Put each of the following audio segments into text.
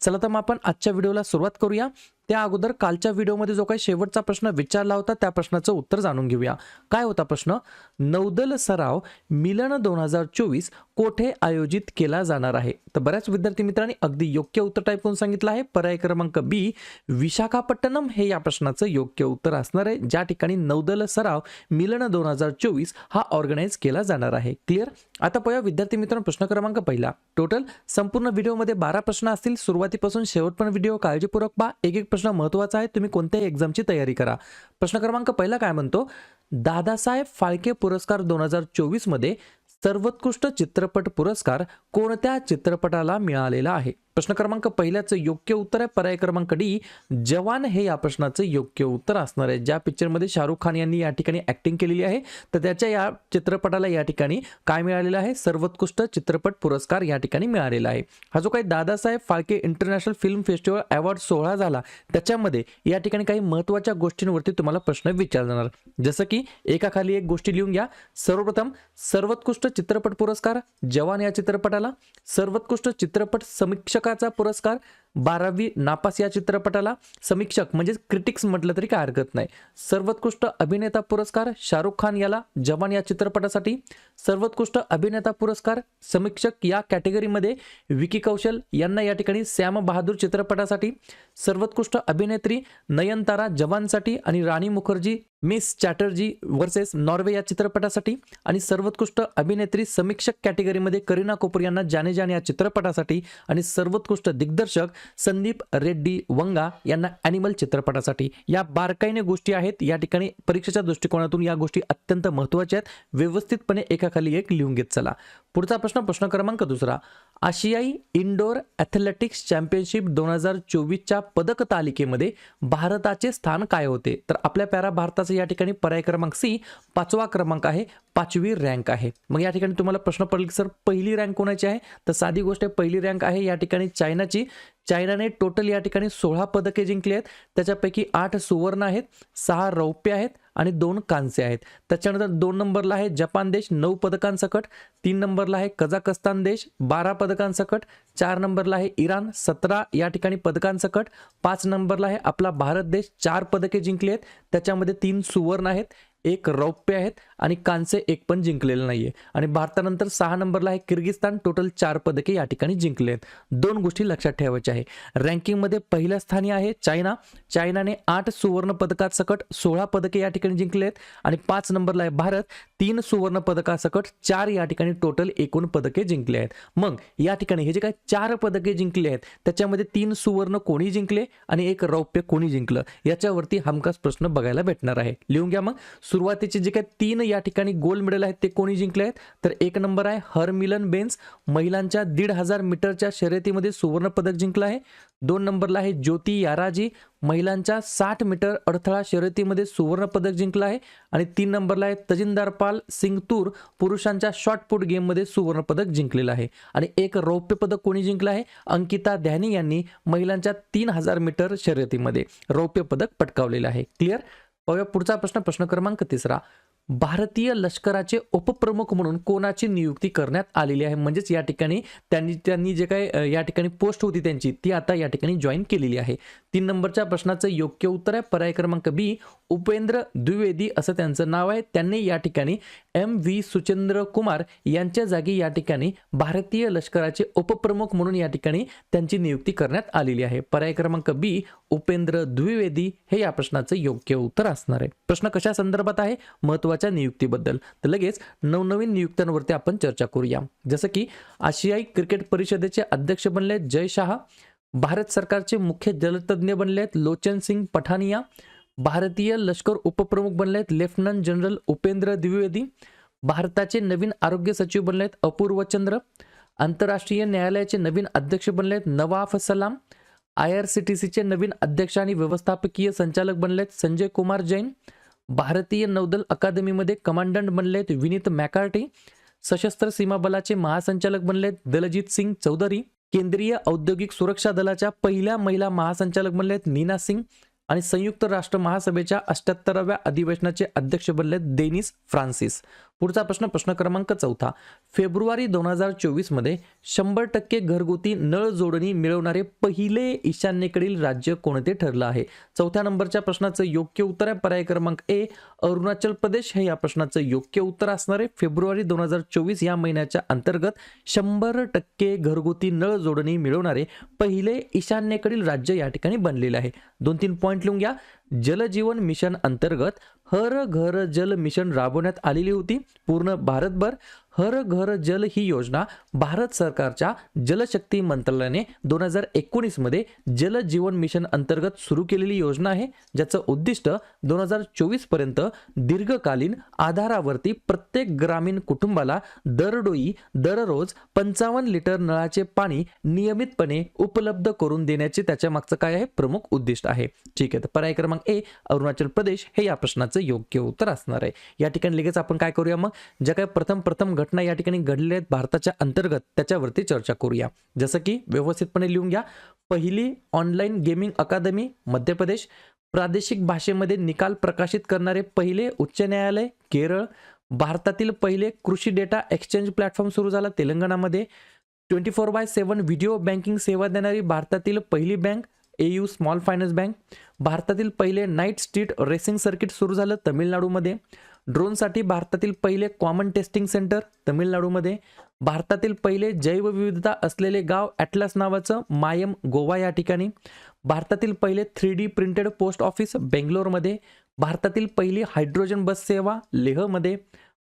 चला तर मग आपण आजच्या व्हिडिओला सुरुवात करूया. त्या अगोदर कालच्या व्हिडिओमध्ये जो काही शेवटचा प्रश्न विचारला होता त्या प्रश्नाचं उत्तर जाणून घेऊया. काय होता प्रश्न? नौदल सराव मिलन दोन हजार चोवीस कोठे आयोजित केला जाणार आहे? तर बऱ्याच विद्यार्थी मित्रांनी अगदी योग्य उत्तर टाईप करून सांगितलं आहे. पर्याय क्रमांक बी विशाखापट्टणम हे या प्रश्नाचं योग्य उत्तर असणार आहे. ज्या ठिकाणी नौदल सराव मिलन दोन हजार चोवीस हा ऑर्गनाईज केला जाणार आहे. क्लिअर आता पाहूया विद्यार्थी मित्रांनो प्रश्न क्रमांक पहिला. टोटल संपूर्ण व्हिडिओमध्ये बारा प्रश्न असतील. सुरुवात सुरुवातीपासून शेवटपर्यंत व्हिडिओ काळजीपूर्वक पहा. एक एक प्रश्न महत्त्वाचा आहे. तुम्ही कोणत्याही एक्झामची तयारी करा. प्रश्न क्रमांक पहिला काय म्हणतो? दादासाहेब फाळके पुरस्कार दोन हजार चोवीसमध्ये सर्वोत्कृष्ट चित्रपट पुरस्कार कोणत्या चित्रपटाला मिळालेला आहे? प्रश्न क्रमांक पहिल्याचं योग्य उत्तर आहे. पर्याय क्रमांक डी जवान हे या प्रश्नाचं योग्य उत्तर असणार आहे. ज्या पिक्चरमध्ये शाहरुख खान यांनी या ठिकाणी ऍक्टिंग केलेली आहे तर त्याच्या या चित्रपटाला या ठिकाणी काय मिळालेलं आहे? सर्वोत्कृष्ट चित्रपट पुरस्कार या ठिकाणी मिळालेला आहे. हा जो काही Dadasaheb Phalke international film festival award सोहळा झाला त्याच्यामध्ये या ठिकाणी काही महत्त्वाच्या गोष्टींवरती तुम्हाला प्रश्न विचारला जाणार जसं की एकाखाली एक गोष्टी लिहून घ्या. सर्वप्रथम सर्वोत्कृष्ट चित्रपट पुरस्कार जवान या चित्रपटाला. सर्वोत्कृष्ट चित्रपट समीक्षक प्रकारचा पुरस्कार बारावी नापास या चित्रपटाला समीक्षक म्हणजे क्रिटिक्स म्हटलं तरी काय हरकत नाही. सर्वोत्कृष्ट अभिनेता पुरस्कार शाहरुख खान याला जवान या चित्रपटासाठी. सर्वोत्कृष्ट अभिनेता पुरस्कार समीक्षक या कॅटेगरीमध्ये विकी कौशल यांना या ठिकाणी श्याम बहादूर चित्रपटासाठी. सर्वोत्कृष्ट अभिनेत्री नयनतारा जवानसाठी आणि Rani Mukherjee miss Chatterjee versus Norway या चित्रपटासाठी. आणि सर्वोत्कृष्ट अभिनेत्री समीक्षक कॅटेगरीमध्ये करीना कपूर यांना जाने जाने या चित्रपटासाठी. आणि सर्वोत्कृष्ट दिग्दर्शक संदीप रेड्डी वंगा यांना ॲनिमल चित्रपटासाठी. या बारकाईने गोष्टी आहेत. या ठिकाणी परीक्षेच्या दृष्टिकोनातून या गोष्टी अत्यंत महत्त्वाच्या आहेत. व्यवस्थितपणे एकाखाली एक लिहून घेत चला. पुढचा प्रश्न प्रश्न क्रमांक दुसरा. आशियाई इंडोर ॲथलेटिक्स चॅम्पियनशिप दोन हजार चोवीसच्या पदक तालिकेमध्ये भारताचे स्थान काय होते? तर आपल्या पॅरा भारताचं या ठिकाणी पर्याय क्रमांक सी पाचवा क्रमांक आहे पाचवी रँक आहे. मग या ठिकाणी तुम्हाला प्रश्न पडेल की सर पहिली रँक कोणाची आहे? तर साधी गोष्ट आहे पहिली रँक आहे या ठिकाणी चायनाची. चायनाने टोटल या ठिकाणी सोळा पदके जिंकली आहेत. त्याच्यापैकी आठ सुवर्ण आहेत सहा रौप्य आहेत आणि दोन कांस्य आहेत. त्याच्यानंतर दोन नंबरला आहे जपान देश नऊ पदकांसकट. तीन नंबरला आहे कझाकस्तान देश बारा पदकांसकट. चार नंबरला आहे इराण सतरा या ठिकाणी पदकांसकट. पाच नंबरला आहे आपला भारत देश चार पदके जिंकली आहेत त्याच्यामध्ये तीन सुवर्ण आहेत. एक रौप्य आहेत आणि कांस्य एक पण जिंकलेलं नाही आहे आणि भारतानंतर सहा नंबरला आहे किर्गिस्तान टोटल चार पदके या ठिकाणी जिंकले आहेत. दोन गोष्टी लक्षात ठेवायच्या आहे. रँकिंगमध्ये पहिल्या स्थानी आहे चायना. चायनाने आठ सुवर्ण सोळा पदके या ठिकाणी जिंकले आहेत. आणि पाच नंबरला आहे भारत. तीन सुवर्ण पदकासकट चार या ठिकाणी टोटल एकूण पदके जिंकले आहेत. मग या ठिकाणी हे जे काय चार पदके जिंकले आहेत त्याच्यामध्ये तीन सुवर्ण कोणी जिंकले आणि एक रौप्य कोणी जिंकलं? याच्यावरती हमखास प्रश्न बघायला भेटणार आहे. लिहून घ्या मग. सुरुवातीचे जे काही तीन या ठिकाणी गोल्ड मेडल आहेत ते कोणी जिंकले आहेत? तर एक नंबर आहे हरमिलन बेन्स. महिलांच्या दीड हजार मीटरच्या शर्यतीमध्ये सुवर्ण पदक जिंकलं आहे. दोन नंबरला आहे ज्योती याराजी. महिलांच्या साठ मीटर अडथळा शर्यतीमध्ये सुवर्ण पदक जिंकलं आहे. आणि तीन नंबरला आहे तजिंदार पाल सिंगतूर. पुरुषांच्या शॉर्टपुट गेममध्ये सुवर्ण पदक जिंकलेलं आहे. आणि एक रौप्य पदक कोणी जिंकलं आहे? अंकिता ध्यानी यांनी महिलांच्या तीन हजार मीटर शर्यतीमध्ये रौप्य पदक पटकावलेलं आहे. क्लिअर पाहूया पुढचा प्रश्न प्रश्न क्रमांक तिसरा. भारतीय लष्कराचे उपप्रमुख म्हणून कोणाची नियुक्ती करण्यात आलेली आहे? म्हणजेच या ठिकाणी त्यांनी त्यांनी जे काय या ठिकाणी पोस्ट होती त्यांची ती आता या ठिकाणी जॉईन केलेली आहे. तीन नंबरच्या प्रश्नाचं योग्य उत्तर आहे. पर्याय क्रमांक बी उपेंद्र द्विवेदी असं त्यांचं नाव आहे. त्यांनी या ठिकाणी एम व्ही सुचेंद्र कुमार यांच्या जागी या ठिकाणी भारतीय लष्कराचे उपप्रमुख म्हणून या ठिकाणी त्यांची नियुक्ती करण्यात आलेली आहे. पर्याय क्रमांक बी उपेंद्र द्विवेदी हे या प्रश्नाचं योग्य उत्तर असणार आहे. प्रश्न कशा संदर्भात आहे? महत्त्वाच्या नियुक्तीबद्दल. तर लगेच नवनवीन नियुक्त्यांवरती आपण चर्चा करूया. जसं की आशियाई क्रिकेट परिषदेचे अध्यक्ष बनले जय शहा भारत सरकारचे मुख्य जलतज्ञ बनले आहेत लोचन सिंग पठानिया भारतीय लष्कर उपप्रमुख बनले आहेत लेफ्टनंट जनरल उपेंद्र द्विवेदी भारताचे नवीन आरोग्य सचिव बनले आहेत अपूर्व चंद्र आंतरराष्ट्रीय न्यायालयाचे नवीन अध्यक्ष बनले आहेत नवाफ सलाम आय आर सी टी सीचे नवीन अध्यक्ष आणि व्यवस्थापकीय संचालक बनलेत संजय कुमार जैन भारतीय नौदल अकादमीमध्ये कमांडंट बनले आहेत विनीत मॅकार्टी सशस्त्र सीमा बलाचे महासंचालक आहेत दलजीत सिंग चौधरी केंद्रीय औद्योगिक सुरक्षा दलाच्या पहिल्या महिला महासंचालक बनलेत नीना सिंग आणि संयुक्त राष्ट्र महासभेच्या अष्ट्याहत्तराव्या अधिवेशनाचे अध्यक्ष बनलेत डेनिस फ्रान्सिस. पुढचा प्रश्न प्रश्न क्रमांक चौथा. फेब्रुवारी दोन हजार चोवीसमध्ये शंभर टक्के घरगुती नळ जोडणी मिळवणारे पहिले ईशान्येकडील राज्य कोणते ठरलं आहे? चौथ्या नंबरच्या प्रश्नाचं योग्य उत्तर आहे पर्याय क्रमांक ए. अरुणाचल प्रदेश. हे या प्रश्नाचं योग्य उत्तर असणार आहे. फेब्रुवारी दोन हजार चोवीस या महिन्याच्या अंतर्गत शंभर टक्के घरगुती नळ जोडणी मिळवणारे पहिले ईशान्येकडील राज्य या ठिकाणी बनलेले आहे. दोन तीन पॉईंट लिहून घ्या. जलजीवन मिशन अंतर्गत हर घर जल मिशन राबवण्यात आलेली होती. पूर्ण भारतभर हर घर जल ही योजना भारत सरकारच्या जलशक्ती मंत्रालयाने दोन हजार एकोणीसमध्ये जल जीवन मिशन अंतर्गत सुरू केलेली योजना आहे ज्याचं उद्दिष्ट दोन हजार चोवीसपर्यंत दीर्घकालीन आधारावरती प्रत्येक ग्रामीण कुटुंबाला दरडोई दररोज पंचावन्न लिटर नळाचे पाणी नियमितपणे उपलब्ध करून देण्याचे त्याच्या मागचं काय आहे? प्रमुख उद्दिष्ट आहे. ठीक आहे तर पर्याय क्रमांक ए अरुणाचल प्रदेश. हे या प्रश्नाचं योग्य उत्तर असणार आहे. या ठिकाणी लगेच आपण काय करूया मग? ज्या काय प्रथम प्रथम घटना या ठिकाणी घडलेल्या आहेत. भारताच्या अंतर्गत त्याच्यावरती चर्चा करूया. जसं की व्यवस्थितपणे लिहून घ्या. पहिली ऑनलाईन गेमिंग अकादमी मध्य प्रदेश. प्रादेशिक भाषेमध्ये निकाल प्रकाशित करणारे पहिले उच्च न्यायालय केरळ. भारतातील पहिले कृषी डेटा एक्सचेंज प्लॅटफॉर्म सुरू झाला तेलंगणामध्ये. Twenty four by seven video banking सेवा देणारी भारतातील पहिली bank A U small finance bank भारतातील पहिले नाईट स्ट्रीट रेसिंग सर्किट सुरू झालं तमिळनाडूमध्ये. ड्रोनसाठी भारतातील पहिले कॉमन टेस्टिंग सेंटर तमिळनाडूमध्ये. भारतातील पहिले जैवविविधता असलेले गाव ॲटलस नावाचं मायम गोवा या ठिकाणी. भारतातील पहिले three D printed post office बेंगलोरमध्ये. भारतातील पहिली हायड्रोजन बस सेवा लेहमध्ये.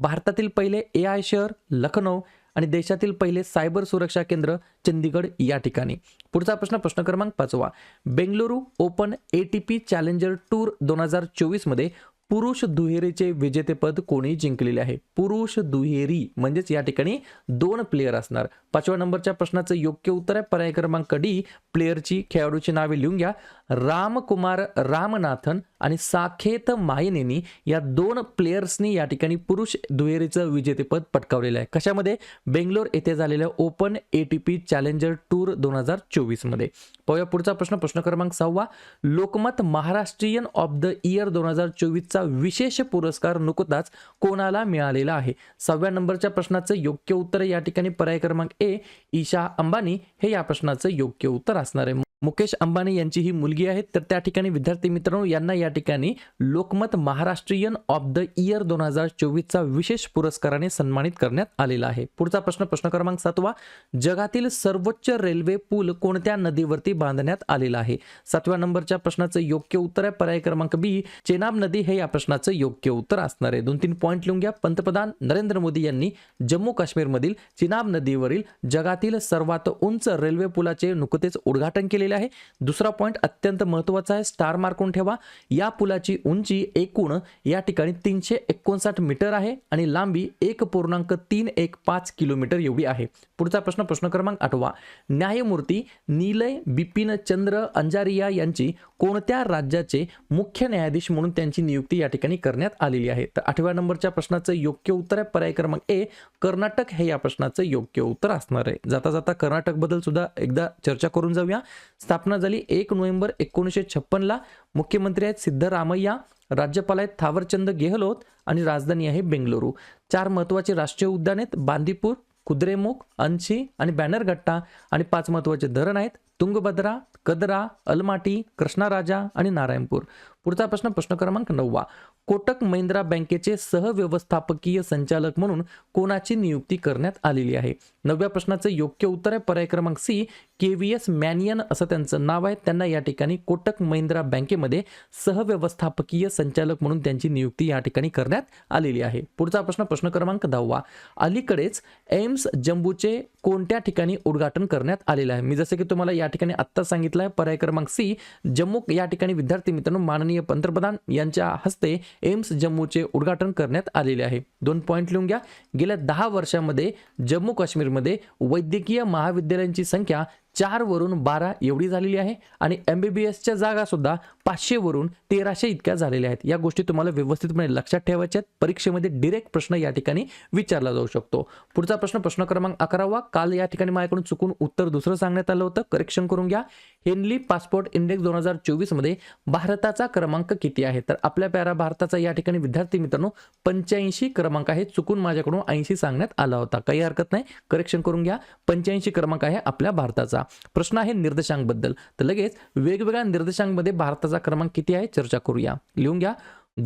भारतातील पहिले ए आय शहर लखनौ आणि देशातील पहिले सायबर सुरक्षा केंद्र चंदीगड या ठिकाणी. पुढचा प्रश्न प्रश्न क्रमांक पाचवा. Bengaluru open A T P challenger tour दोन हजार चोवीसमध्ये पुरुष दुहेरीचे विजेतेपद कोणी जिंकलेले आहे. पुरुष दुहेरी म्हणजेच या ठिकाणी दोन प्लेयर असणार. पाचव्या नंबरच्या प्रश्नाचं योग्य उत्तर आहे. पर्याय क्रमांक डी प्लेयरची खेळाडूची नावे लिहून घ्या. रामकुमार रामनाथन आणि साखेत मायनेनी या दोन प्लेयर्सनी या ठिकाणी पुरुष दुहेरीचं विजेतेपद पटकावलेलं आहे. कशामध्ये? बेंगलोर येथे झालेल्या open A T P challenger tour दोन हजार चोवीसमध्ये. पाहूया पुढचा प्रश्न. प्रश्न क्रमांक सहावा. Lokmat Maharashtrian of the year दोन हजार चोवीसचा विशेष पुरस्कार नुकताच कोणाला मिळालेला आहे? सहाव्या नंबरच्या प्रश्नाचं योग्य उत्तर या ठिकाणी पर्याय क्रमांक ए ईशा अंबानी. हे या प्रश्नाचं योग्य उत्तर असणार आहे. मुकेश अंबानी यांची ही मुलगी आहे. तर त्या ठिकाणी विद्यार्थी मित्रांनो यांना या ठिकाणी Lokmat Maharashtrian of the year दोन हजार चोवीसचा विशेष पुरस्काराने सन्मानित करण्यात आलेला आहे. पुढचा प्रश्न प्रश्न क्रमांक सातवा. जगातील सर्वोच्च रेल्वे पूल कोणत्या नदीवरती बांधण्यात आलेला आहे? सातव्या नंबरच्या प्रश्नाचं योग्य उत्तर आहे. पर्याय क्रमांक बी चेनाब नदी हे या प्रश्नाचं योग्य उत्तर असणार आहे. दोन तीन पॉईंट लिहून घ्या. पंतप्रधान नरेंद्र मोदी यांनी जम्मू काश्मीरमधील चिनाब नदीवरील जगातील सर्वात उंच रेल्वे पुलाचे नुकतेच उद्घाटन केलेले आहे. दुसरा पॉईंट अत्यंत महत्त्वाचा आहे. स्टार मार्कून ठेवा. या पुलाची उंची एकूण या ठिकाणी तीनशे एकोणसाठ मीटर आहे आणि लांबी एक पूर्णांक तीन एक पाच किलोमीटर एवढी आहे. पुढचा प्रश्न प्रश्न क्रमांक आठवा. न्यायमूर्ती नीलय बिपिन चंद्र अंजारिया यांची कोणत्या राज्याचे मुख्य न्यायाधीश म्हणून त्यांची नियुक्ती या ठिकाणी करण्यात आलेली आहे? तर आठव्या नंबरच्या प्रश्नाचं योग्य उत्तर आहे पर्याय क्रमांक ए कर्नाटक. हे या प्रश्नाचं योग्य उत्तर असणार आहे. जाता जाता कर्नाटकबद्दल सुद्धा एकदा चर्चा करून जाऊया. स्थापना झाली एक नोव्हेंबर एकोणीसशे छप्पनला मुख्यमंत्री आहेत सिद्धरामय्या राज्यपाल आहेत थावरचंद गेहलोत आणि राजधानी आहे बेंगलुरू. चार महत्त्वाचे राष्ट्रीय उद्यान आहेत बांदीपूर कुद्रेमुख अंशी आणि बॅनरघट्टा. आणि पाच महत्त्वाचे धरण आहेत तुंगभद्रा कदरा अलमाटी कृष्णाराजा आणि नारायणपूर. पुढचा प्रश्न प्रश्न क्रमांक नववा. कोटक महिंद्रा बँकेचे सहव्यवस्थापकीय संचालक म्हणून कोणाची नियुक्ती करण्यात आलेली आहे? नवव्या प्रश्नाचं योग्य उत्तर आहे. पर्याय क्रमांक C K V S Manian असं त्यांचं नाव आहे. त्यांना या ठिकाणी कोटक महिंद्रा बँकेमध्ये सहव्यवस्थापकीय संचालक म्हणून त्यांची नियुक्ती या ठिकाणी करण्यात आलेली आहे. पुढचा प्रश्न प्रश्न क्रमांक दहावा. अलीकडेच एम्स जम्बूचे कोणत्या ठिकाणी उद्घाटन करण्यात आलेलं आहे? मी जसं की तुम्हाला या ठिकाणी आत्ता सांगितलं आहे पर्याय क्रमांक सी जम्मू या ठिकाणी विद्यार्थी मित्रांनो माननीय पंतप्रधान यांच्या हस्ते एम्स जम्मूचे उद्घाटन करण्यात आलेले आहे. दोन पॉईंट लिहून घ्या. गेल्या दहा वर्षामध्ये जम्मू काश्मीरमध्ये वैद्यकीय महाविद्यालयांची संख्या चार वरून बारा एवढी झालेली आहे आणि एम बी बी एसच्या जागा सुद्धा पाचशे वरून तेराशे इतक्या झालेल्या आहेत. या गोष्टी तुम्हाला व्यवस्थितपणे लक्षात ठेवायच्या आहेत. परीक्षेमध्ये डिरेक्ट प्रश्न या ठिकाणी विचारला जाऊ शकतो. पुढचा प्रश्न प्रश्न क्रमांक अकरावा. काल या ठिकाणी माझ्याकडून चुकून उत्तर दुसरं सांगण्यात आलं होतं. करेक्शन करून घ्या. हेनली पासपोर्ट इंडेक्स दोन हजार चोवीसमध्ये भारताचा क्रमांक किती आहे? तर आपल्या प्यारा भारताचा या ठिकाणी विद्यार्थी मित्रांनो पंच्याऐंशी क्रमांक आहे. चुकून माझ्याकडून ऐंशी सांगण्यात आला होता. काही हरकत नाही. करेक्शन करून घ्या. पंच्याऐंशी क्रमांक आहे आपल्या भारताचा. प्रश्न आहे निर्देशांकबद्दल. तर लगेच वेगवेगळ्या निर्देशांकमध्ये भारताचा क्रमांक किती आहे? चर्चा करूया. लिहून घ्या.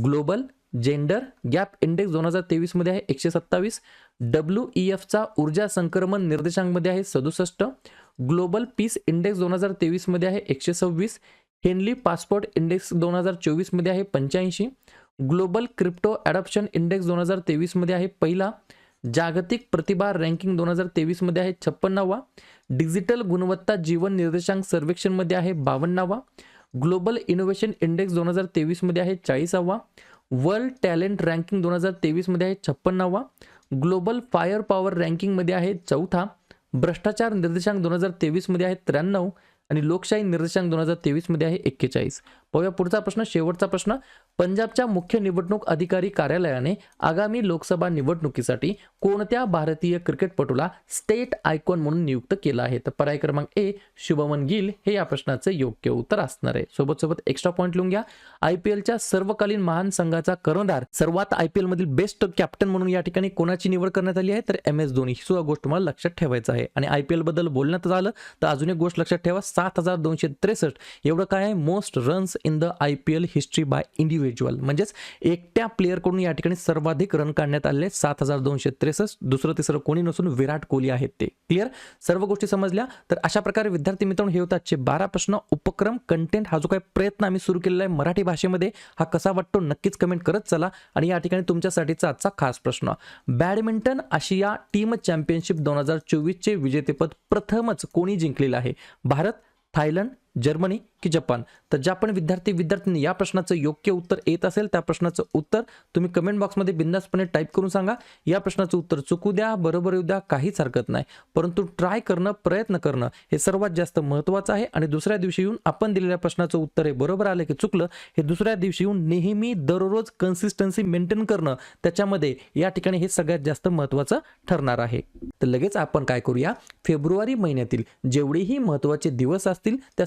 ग्लोबल जेंडर गॅप इंडेक्स दोन हजार तेवीसमध्ये आहे एकशे सत्तावीस. डब्ल्यू ई एफचा ऊर्जा संक्रमण निर्देशांकमध्ये आहे सदुसष्ट. ग्लोबल पीस इंडेक्स दोन हजार तेवीसमध्ये आहे एकशे सव्वीस. हेनली पासपोर्ट इंडेक्स दोन हजार चोवीसमध्ये आहे पंच्याऐंशी. ग्लोबल क्रिप्टो ॲडॉप्शन इंडेक्स दोन हजार तेवीसमध्ये आहे पहिला. जागतिक प्रतिभा रँकिंग दोन हजार तेवीसमध्ये आहे छप्पन्नावा. डिजिटल गुणवत्ता जीवन निर्देशांक सर्वेक्षणमध्ये आहे बावन्नावा. ग्लोबल इनोव्हेशन इंडेक्स दोन हजार तेवीसमध्ये आहे चाळीसावा. वर्ल्ड टॅलेंट रँकिंग दोन हजार तेवीसमध्ये आहे छप्पन्नावा. ग्लोबल फायर पॉवर रँकिंगमध्ये आहे चौथा. भ्रष्टाचार निर्देशांक दोन हजार तेवीसमध्ये आहे त्र्याण्णव. आणि लोकशाही निर्देशांक दोन हजार तेवीसमध्ये आहे एक्केचाळीस. पाहूया. पुढचा प्रश्न शेवटचा प्रश्न. पंजाबच्या मुख्य निवडणूक अधिकारी कार्यालयाने आगामी लोकसभा निवडणुकीसाठी कोणत्या भारतीय क्रिकेटपटूला स्टेट आयकॉन म्हणून नियुक्त केलं आहे? तर पर्याय क्रमांक ए शुभमन गिल. हे या प्रश्नाचे योग्य उत्तर असणार आहे. सोबत सोबत एक्स्ट्रा पॉईंट लिहून घ्या. आयपीएलच्या सर्वकालीन महान संघाचा कर्णधार सर्वात आयपीएल मधील बेस्ट कॅप्टन म्हणून या ठिकाणी कोणाची निवड करण्यात आली आहे? तर एम एस धोनी. ही सुद्धा गोष्ट तुम्हाला लक्षात ठेवायचं आहे. आणि आयपीएलबद्दल बोलण्यात आलं तर अजून एक गोष्ट लक्षात ठेवा. सात हजार दोनशे त्रेसष्ट. एवढं काय आहे? Most runs in the I P L history by individual म्हणजेच एकट्या प्लेअरकडून या ठिकाणी सर्वाधिक रन काढण्यात आले सात हजार दोनशे त्रेसष्ट दुसरं तिसरं कोणी नसून विराट कोहली आहेत ते. क्लिअर सर्व गोष्टी समजल्या? तर अशा प्रकारे विद्यार्थी मित्रांनो हे होतात आजचे बारा प्रश्न. उपक्रम कंटेंट हा जो काही प्रयत्न आम्ही सुरू केलेला आहे मराठी भाषेमध्ये हा कसा वाटतो नक्कीच कमेंट करत चला. आणि या ठिकाणी तुमच्यासाठीचा आजचा खास प्रश्न. बॅडमिंटन आशिया टीम चॅम्पियनशिप दोन हजार चोवीसचे विजेतेपद प्रथमच कोणी जिंकलेलं आहे? भारत थायलंड जर्मनी की जपान. तर ज्या पण विद्यार्थी विद्यार्थ्यांनी या प्रश्नाचं योग्य उत्तर येत असेल त्या प्रश्नाचं उत्तर तुम्ही कमेंट बॉक्समध्ये बिंदासपणे टाईप करून सांगा. या प्रश्नाचं उत्तर चुकू द्या बरोबर येऊ द्या काहीच हरकत नाही. परंतु ट्राय करणं प्रयत्न करणं हे सर्वात जास्त महत्त्वाचं आहे. आणि दुसऱ्या दिवशी येऊन आपण दिलेल्या प्रश्नाचं उत्तर हे बरोबर आलं की चुकलं हे दुसऱ्या दिवशी येऊन नेहमी दररोज कन्सिस्टन्सी मेंटेन करणं त्याच्यामध्ये या ठिकाणी हे सगळ्यात जास्त महत्त्वाचं ठरणार आहे. तर लगेच आपण काय करूया? फेब्रुवारी महिन्यातील जेवढेही महत्त्वाचे दिवस असतील त्या